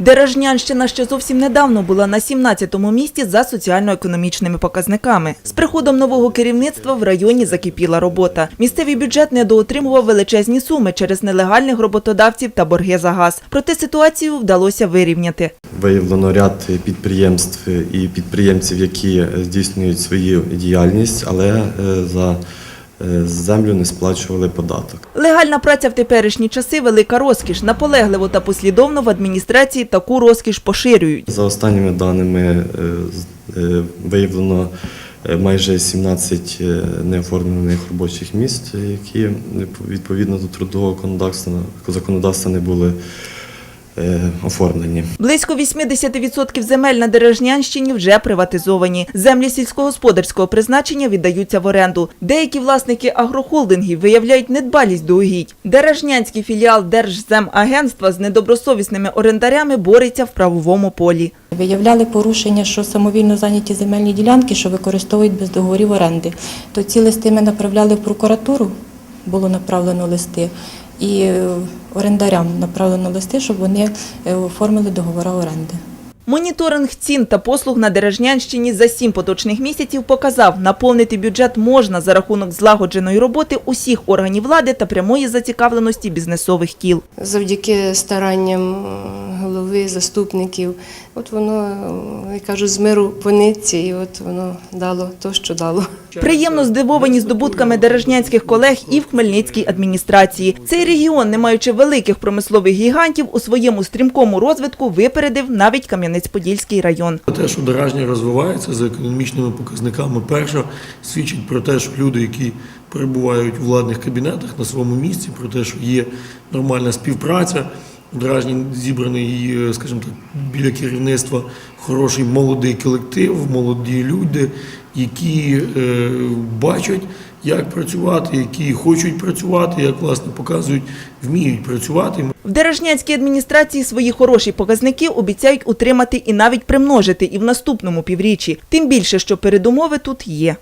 Дережнянщина ще зовсім недавно була на 17-му місці за соціально-економічними показниками. З приходом нового керівництва в районі закипіла робота. Місцевий бюджет недоотримував величезні суми через нелегальних роботодавців та борги за газ. Проте ситуацію вдалося вирівняти. Виявлено ряд підприємств і підприємців, які здійснюють свою діяльність, але е, за е, землю не сплачували податок. Легальна праця в теперішні часи велика розкіш. Наполегливо та послідовно в адміністрації таку розкіш поширюють. За останніми даними е, з- е, виявлено майже 17 е, неоформлених робочих місць, які відповідно до трудового законодавства, не були оформлені. Близько 80% земель на Дережнянщині вже приватизовані. Землі сільськогосподарського призначення віддаються в оренду. Деякі власники агрохолдингів виявляють недбалість до угідь. Дережнянський філіал Держземагентства з недобросовісними орендарями бореться в правовому полі. Виявляли порушення, що самовільно зайняті земельні ділянки, що використовують без договорів оренди. То ці листи ми направляли в прокуратуру, було направлено листи, і орендарям направлено листи, щоб вони е, оформили договори оренди. Моніторинг цін та послуг на Дережнянщині за сім поточних місяців показав, наповнити бюджет можна за рахунок злагодженої роботи усіх органів влади та прямої зацікавленості бізнесових кіл. завдяки старанням голови, заступників. От воно, я кажу, з миру по нитці, і от воно дало то, що дало. Приємно здивовані здобутками дережнянських колег і в Хмельницькій адміністрації. Цей регіон, не маючи великих промислових гігантів, у своєму стрімкому розвитку випередив навіть Кам'янець-Подільський район. Те, що Деражня розвивається за економічними показниками, перше свідчить про те, що люди, які перебувають у владних кабінетах на своєму місці, про те, що є нормальна співпраця. У Деражні зібраний, е, скажімо так, біля керівництва хороший молодий колектив, молоді люди, які е, бачать, як працювати, які хочуть працювати, як власне показують, вміють працювати. В Дережнянській адміністрації свої хороші показники обіцяють утримати і навіть примножити і в наступному півріччі. Тим більше, що передумови тут є.